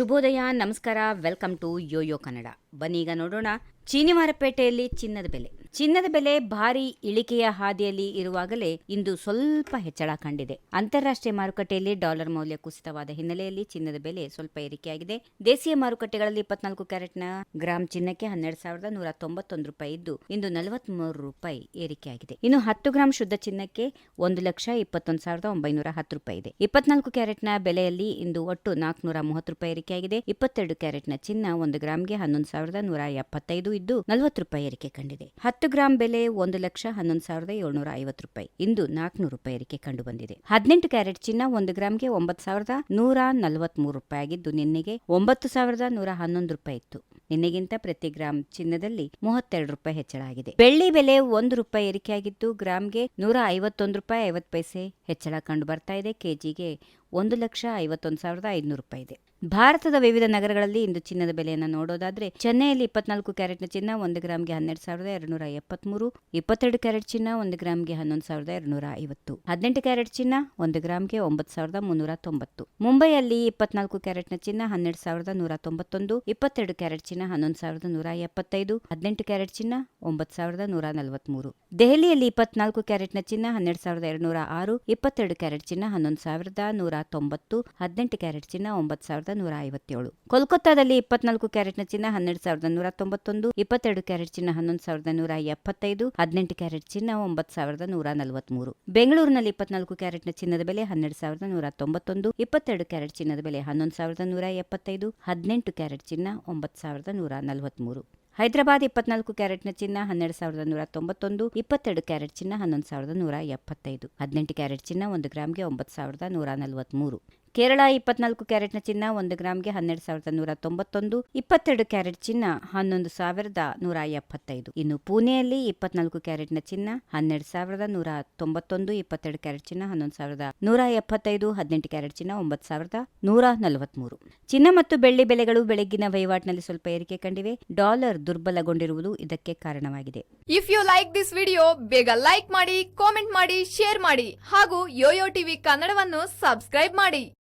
ಶುಭೋದಯ ನಮಸ್ಕಾರ welcome to Yoyo Kannada. ಬನ್ನಿ ಈಗ ನೋಡೋಣ. ಚೀನಿವಾರಪೇಟೆಯಲ್ಲಿ ಚಿನ್ನದ ಬೆಲೆ. ಚಿನ್ನದ ಬೆಲೆ ಭಾರಿ ಇಳಿಕೆಯ ಹಾದಿಯಲ್ಲಿ ಇರುವಾಗಲೇ ಇಂದು ಸ್ವಲ್ಪ ಹೆಚ್ಚಳ ಕಂಡಿದೆ. ಅಂತಾರಾಷ್ಟ್ರೀಯ ಮಾರುಕಟ್ಟೆಯಲ್ಲಿ ಡಾಲರ್ ಮೌಲ್ಯ ಕುಸಿತವಾದ ಹಿನ್ನೆಲೆಯಲ್ಲಿ ಚಿನ್ನದ ಬೆಲೆ ಸ್ವಲ್ಪ ಏರಿಕೆಯಾಗಿದೆ. ದೇಶೀಯ ಮಾರುಕಟ್ಟೆಗಳಲ್ಲಿ ಇಪ್ಪತ್ನಾಲ್ಕು ಕ್ಯಾರೆಟ್ನ ಗ್ರಾಂ ಚಿನ್ನಕ್ಕೆ ಹನ್ನೆರಡು ಸಾವಿರದ ನೂರ ತೊಂಬತ್ತೊಂದು ರೂಪಾಯಿ ಇದ್ದು, ಇಂದು ನಲವತ್ಮೂರು ರೂಪಾಯಿ ಏರಿಕೆಯಾಗಿದೆ. ಇನ್ನು ಹತ್ತು ಗ್ರಾಂ ಶುದ್ಧ ಚಿನ್ನಕ್ಕೆ ಒಂದು ಲಕ್ಷ ಇಪ್ಪತ್ತೊಂದು ಸಾವಿರದ ಒಂಬೈನೂರ ಹತ್ತು ರೂಪಾಯಿ ಇದೆ. ಇಪ್ಪತ್ನಾಲ್ಕು ಕ್ಯಾರೆಟ್ನ ಬೆಲೆಯಲ್ಲಿ ಇಂದು ಒಟ್ಟು ನಾಲ್ಕುನೂರ ಮೂವತ್ತು ರೂಪಾಯಿ ಏರಿಕೆಯಾಗಿದೆ. ಇಪ್ಪತ್ತೆರಡು ಕ್ಯಾರೆಟ್ನ ಚಿನ್ನ ಒಂದು ಗ್ರಾಮ್ಗೆ ಹನ್ನೊಂದು ಸಾವಿರದ ನೂರ ಎಪ್ಪತ್ತೈದು ಇದ್ದು, ನಲವತ್ತು ರೂಪಾಯಿ ಏರಿಕೆ ಕಂಡಿದೆ. ಗ್ರಾಂ ಬೆಲೆ ಒಂದು ಲಕ್ಷ ಹನ್ನೊಂದು ಸಾವಿರದ ಏಳ್ನೂರ ಐವತ್ತು ರೂಪಾಯಿ. ಇಂದು ನಾಲ್ಕುನೂರು ರೂಪಾಯಿ ಏರಿಕೆ ಕಂಡು ಬಂದಿದೆ. ಹದಿನೆಂಟು ಕ್ಯಾರೆಟ್ ಚಿನ್ನ ಒಂದು ಗ್ರಾಂಗೆ ಒಂಬತ್ತು ಸಾವಿರದ ನೂರ ನಲವತ್ಮೂರು ರೂಪಾಯಿ ಆಗಿದ್ದು, ನಿನ್ನೆಗೆ ಒಂಬತ್ತು ಸಾವಿರದ ನೂರ ಹನ್ನೊಂದು ರೂಪಾಯಿ ಇತ್ತು. ನಿನ್ನೆಗಿಂತ ಪ್ರತಿ ಗ್ರಾಂ ಚಿನ್ನದಲ್ಲಿ ಮೂವತ್ತೆರಡು ರೂಪಾಯಿ ಹೆಚ್ಚಳ ಆಗಿದೆ. ಬೆಳ್ಳಿ ಬೆಲೆ ಒಂದು ರೂಪಾಯಿ ಏರಿಕೆಯಾಗಿದ್ದು ಗ್ರಾಂಗೆ ನೂರ ಐವತ್ತೊಂದು ರೂಪಾಯಿ ಐವತ್ತು ಪೈಸೆ ಹೆಚ್ಚಳ ಕಂಡು ಬರ್ತಾ ಇದೆ. ಕೆಜಿಗೆ ಒಂದು ಲಕ್ಷ ಐವತ್ತೊಂದು ಸಾವಿರದ ಐದುನೂರು ರೂಪಾಯಿ ಇದೆ. ಭಾರತದ ವಿವಿಧ ನಗರಗಳಲ್ಲಿ ಇಂದು ಚಿನ್ನದ ಬೆಲೆಯನ್ನು ನೋಡೋದಾದ್ರೆ, ಚೆನ್ನೈಯಲ್ಲಿ ಇಪ್ಪತ್ನಾಲ್ಕು ಕ್ಯಾರೆಟ್ನ ಚಿನ್ನ, ಒಂದು ಗ್ರಾಮ್ಗೆ ಹನ್ನೆರಡು ಸಾವಿರದ ಎರಡುನೂರ ಎಪ್ಪತ್ಮೂರು, ಇಪ್ಪತ್ತೆರಡು ಕ್ಯಾರೆಟ್ ಚಿನ್ನ, ಒಂದು ಗ್ರಾಮ್ಗೆ ಹನ್ನೊಂದು ಸಾವಿರದ ಎರಡುನೂರ ಐವತ್ತು, ಹದಿನೆಂಟು ಕ್ಯಾರೆಟ್ ಚಿನ್ನ, ಒಂದು ಗ್ರಾಮ್ಗೆ ಒಂಬತ್ತು ಸಾವಿರದ ಮುನ್ನೂರ ತೊಂಬತ್ತು, ಮುಂಬೈಯಲ್ಲಿ ಇಪ್ಪತ್ನಾಲ್ಕು ಕ್ಯಾರೆಟ್ನ ಚಿನ್ನ, ಹನ್ನೆರಡು ಸಾವಿರದ ನೂರ ತೊಂಬತ್ತೊಂದು, ಇಪ್ಪತ್ತೆರಡು ಕ್ಯಾರೆಟ್ ಚಿನ್ನ, ಹನ್ನೊಂದು ಸಾವಿರದ ನೂರ ಎಪ್ಪತ್ತೈದು, ಹದಿನೆಂಟು ಕ್ಯಾರೆಟ್ ಚಿನ್ನ, ಒಂಬತ್ತು ಸಾವಿರದ ನೂರ ನಲವತ್ಮೂರು. ದೆಹಲಿಯಲ್ಲಿ ಇಪ್ಪತ್ನಾಲ್ಕು ಕ್ಯಾರೆಟ್ನ ಚಿನ್ನ, ಹನ್ನೆರಡು ಸಾವಿರದ ಎರಡುನೂರ ಆರು, ಇಪ್ಪತ್ತೆರಡು ಕ್ಯಾರೆಟ್ ಚಿನ್ನ, ಹನ್ನೊಂದು ಸಾವಿರದ ನೂರ ತೊಂಬತ್ತು, ಹದಿನೆಂಟು ಕ್ಯಾರೆಟ್ ಚಿನ್ನ, ಒಂಬತ್ತು ಸಾವಿರದ ನೂರ ಐವತ್ತೇಳು. ಕೋಲ್ಕತ್ತಾದಲ್ಲಿ ಇಪ್ಪತ್ನಾಲ್ಕು ಕ್ಯಾರೆಟ್ನ ಚಿನ್ನ, ಹನ್ನೆರಡು ಸಾವಿರದ ನೂರ ತೊಂಬತ್ತೊಂದು, ಇಪ್ಪತ್ತೆರಡು ಕ್ಯಾರೆಟ್ ಚಿನ್ನ, ಹನ್ನೊಂದು ಸಾವಿರದ ನೂರ ಎಪ್ಪತ್ತೈದು, ಹದಿನೆಂಟು ಕ್ಯಾರೆಟ್ ಚಿನ್ನ, ಒಂಬತ್ತು ಸಾವಿರದ ನೂರ ನಲವತ್ಮೂರು. ಬೆಂಗಳೂರಿನಲ್ಲಿ ಇಪ್ಪತ್ನಾಲ್ಕು ಕ್ಯಾರೆಟ್ನ ಚಿನ್ನದ ಬೆಲೆ, ಹನ್ನೆರಡು ಸಾವಿರದ ನೂರ ತೊಂಬತ್ತೊಂದು, ಇಪ್ಪತ್ತೆರಡು ಕ್ಯಾರೆಟ್ ಚಿನ್ನದ ಬೆಲೆ, ಹನ್ನೊಂದು ಸಾವಿರದ ನೂರ ಎಪ್ಪತ್ತೈದು, ಹದಿನೆಂಟು ಕ್ಯಾರೆಟ್ ಚಿನ್ನ, ಒಂಬತ್ತು ಸಾವಿರದ ನೂರ ನಲವತ್ಮೂರು. ಹೈದರಾಬಾದ್ ಇಪ್ಪತ್ನಾಲ್ಕು ಕ್ಯಾರೆಟ್ನ ಚಿನ್ನ ಹನ್ನೆರಡು ಸಾವಿರದ ನೂರ ತೊಂಬತ್ತೊಂದು, ಇಪ್ಪತ್ತೆರಡು ಕ್ಯಾರೆಟ್ ಚಿನ್ನ ಹನ್ನೊಂದು ಸಾವಿರದ ನೂರ ಎಪ್ಪತ್ತೈದು, ಹದಿನೆಂಟು ಕ್ಯಾರೆಟ್ ಚಿನ್ನ ಒಂದು ಗ್ರಾಮ್ಗೆ ಒಂಬತ್ತು ಸಾವಿರದ ನೂರ ನಲವತ್ಮೂರು. ಕೇರಳ ಇಪ್ಪತ್ನಾಲ್ಕು ಕ್ಯಾರೆಟ್ನ ಚಿನ್ನ ಒಂದು ಗ್ರಾಮ್ಗೆ ಹನ್ನೆರಡು ಸಾವಿರದ ನೂರ ತೊಂಬತ್ತೊಂದು, ಇಪ್ಪತ್ತೆರಡು ಕ್ಯಾರೆಟ್ ಚಿನ್ನ ಹನ್ನೊಂದು ಸಾವಿರದ ನೂರ ಎಪ್ಪತ್ತೈದು. ಇನ್ನು ಪುಣೆಯಲ್ಲಿ ಇಪ್ಪತ್ನಾಲ್ಕು ಕ್ಯಾರೆಟ್ನ ಚಿನ್ನ ಹನ್ನೆರಡು ಸಾವಿರದ ನೂರ ತೊಂಬತ್ತೊಂದು, ಇಪ್ಪತ್ತೆರಡು ಕ್ಯಾರೆಟ್ ಚಿನ್ನ ಹನ್ನೊಂದು ಸಾವಿರದ ನೂರ ಎಪ್ಪತ್ತೈದು, ಹದಿನೆಂಟು ಕ್ಯಾರೆಟ್ ಚಿನ್ನ ಒಂಬತ್ತು ಸಾವಿರದ ನೂರ ನಲವತ್ಮೂರು. ಚಿನ್ನ ಮತ್ತು ಬೆಳ್ಳಿ ಬೆಲೆಗಳು ಬೆಳಗ್ಗಿನ ವಹಿವಾಟಿನಲ್ಲಿ ಸ್ವಲ್ಪ ಏರಿಕೆ ಕಂಡಿವೆ. ಡಾಲರ್ ದುರ್ಬಲಗೊಂಡಿರುವುದು ಇದಕ್ಕೆ ಕಾರಣವಾಗಿದೆ. If you like this video ಬೇಗ ಲೈಕ್ ಮಾಡಿ ಕಾಮೆಂಟ್ ಮಾಡಿ ಶೇರ್ ಮಾಡಿ ಹಾಗೂ ಯೋಯೋ ಟಿವಿ ಕನ್ನಡವನ್ನು ಸಬ್ಸ್ಕ್ರೈಬ್ ಮಾಡಿ.